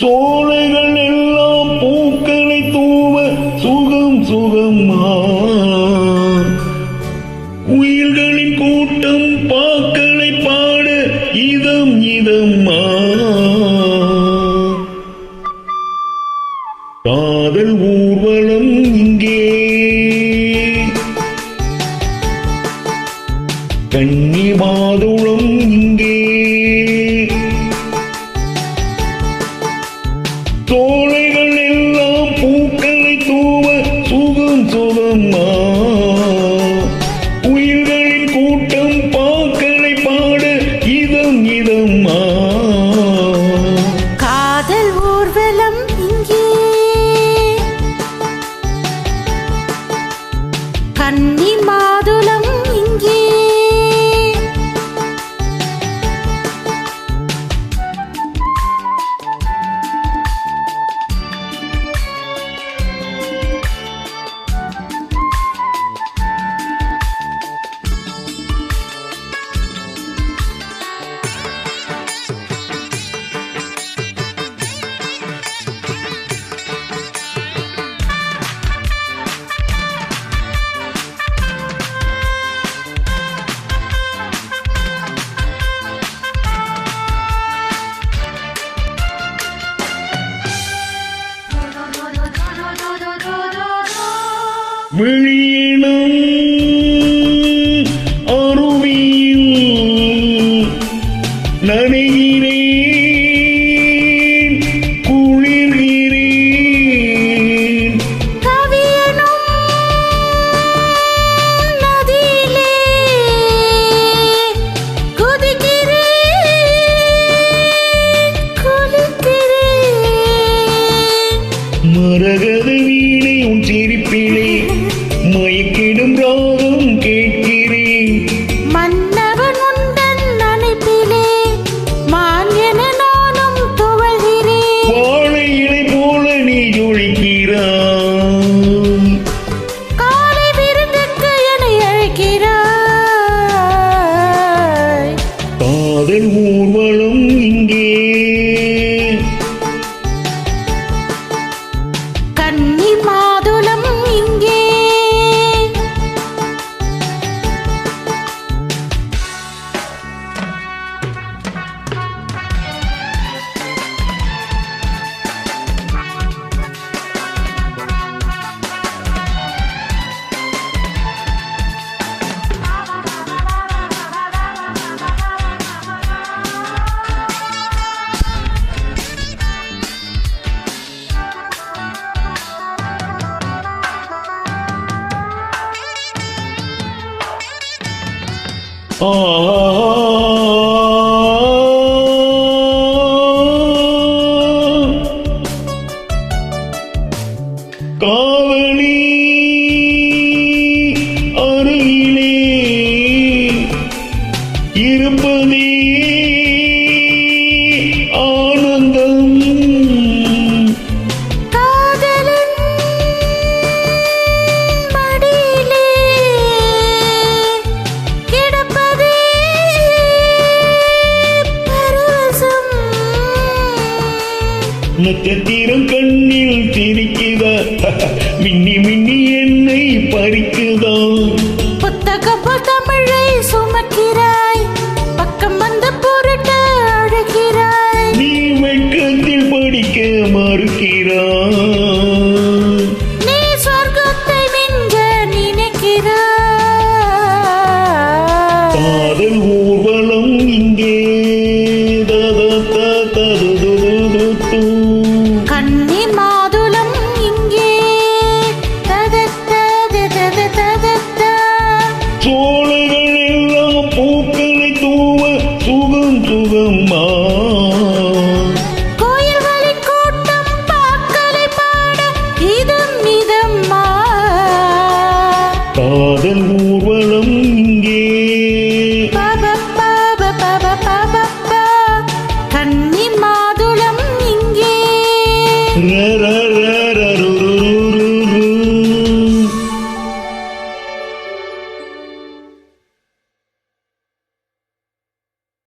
சோலைகள் எல்லாம் பூக்களை தூவ சுகம் சுகமா உயிர்களின் கூட்டம் பாக்களை பாட இதம் இதம்மா. காதல் ஊர்வலம் anh விழியினம் அருவியில் நனைகிறேன் குளிர்கிறேன். கவியனும் நதியிலே குதிக்கிறேன் குளிக்கிறேன். மரகத வீணை உன் சிரிப்பிலே ஆ காவலி நட்சத்திரம் கண்ணில் சிரிக்குதா மின்னி மின்னி என்னை பறிக்குதா? புத்தகம் போல் தமிழை சுமக்கிறாய் பக்கம் வந்து பொருட்ட அழுகிறாய். நீ வெட்கத்தில் படிக்க மறுக்கிறாய். நீ சொர்க்கத்தை மிஞ்ச நினைக்கிறாய். காதல் ஊர்வலம்